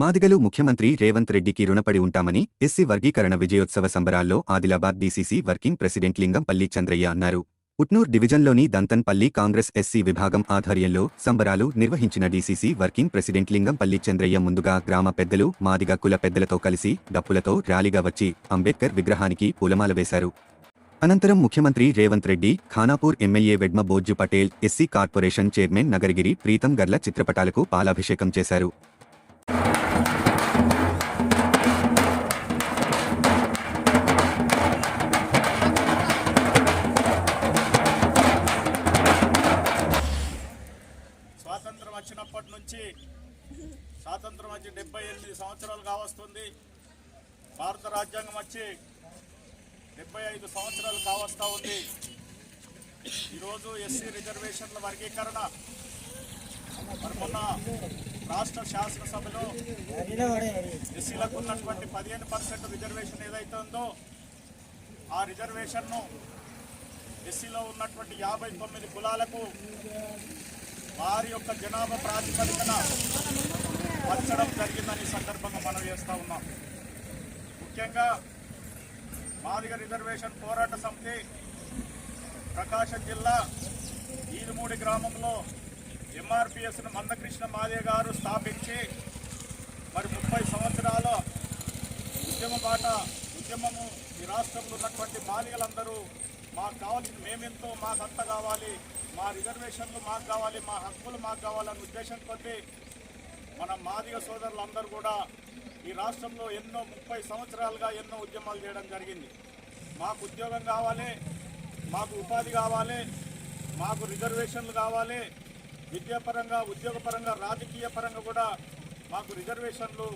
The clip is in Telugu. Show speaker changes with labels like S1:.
S1: మాదిగలు ముఖ్యమంత్రి రేవంత్ రెడ్డికి రుణపడి ఉంటామని ఎస్సీ వర్గీకరణ విజయోత్సవ సంబరాల్లో Adilabad DCC working president Lingampalli Chandraiah అన్నారు. ఉట్నూర్ డివిజన్లోని దంతన్పల్లి కాంగ్రెస్ ఎస్సీ విభాగం ఆధ్వర్యంలో సంబరాలు నిర్వహించిన DCC working president Lingampalli Chandraiah ముందుగా గ్రామ పెద్దలు మాదిగ కుల పెద్దలతో కలిసి డప్పులతో ర్యాలీగా వచ్చి అంబేద్కర్ విగ్రహానికి పూలమాల వేశారు. అనంతరం ముఖ్యమంత్రి Revanth Reddy Khanapur MLA Vedma Bojju Patel SC corporation chairman Nagaragiri Preetham గర్ల చిత్రపటాలకు పాలాభిషేకం చేశారు.
S2: వచ్చి స్వాతంత్రం వచ్చి డెబ్బై ఎనిమిది సంవత్సరాలు కావస్తుంది. భారత రాజ్యాంగం వచ్చి డెబ్బై ఐదు సంవత్సరాలు కావస్తూ ఉంది. ఈరోజు ఎస్సీ రిజర్వేషన్ల వర్గీకరణ. మరి మొన్న రాష్ట్ర శాసనసభలో ఎస్సీలకు ఉన్నటువంటి పదిహేను పర్సెంట్ రిజర్వేషన్ ఏదైతే ఉందో ఆ రిజర్వేషన్ను ఎస్సీలో ఉన్నటువంటి యాభై తొమ్మిది కులాలకు వారి యొక్క జనాభా ప్రాతిపదికన వచ్చడం జరిగిందని సందర్భంగా మనం చేస్తూ ఉన్నాం. ముఖ్యంగా మాదిగ రిజర్వేషన్ పోరాట సమితి ప్రకాశం జిల్లా ఈదుమూడి గ్రామంలో ఎంఆర్పిఎస్ను మందకృష్ణ మాదిగ గారు స్థాపించి మరి ముప్పై సంవత్సరాల ఉద్యమ బాట ఉద్యమము ఈ రాష్ట్రంలో ఉన్నటువంటి బాలికలందరూ మాకు కావాల్సిన మేమెంతో మాకు అంత కావాలి మా రిజర్వేషన్లు మాకు కావాలి మా హక్కులు మాకు కావాలన్న ఉద్దేశం కొద్దీ మన మాదిగ సోదరులందరూ కూడా ఈ రాష్ట్రంలో ఎన్నో ముప్పై సంవత్సరాలుగా ఎన్నో ఉద్యమాలు చేయడం జరిగింది. మాకు ఉద్యోగం కావాలి మాకు ఉపాధి కావాలి మాకు రిజర్వేషన్లు కావాలి విద్యాపరంగా ఉద్యోగపరంగా రాజకీయ పరంగా కూడా మాకు రిజర్వేషన్లు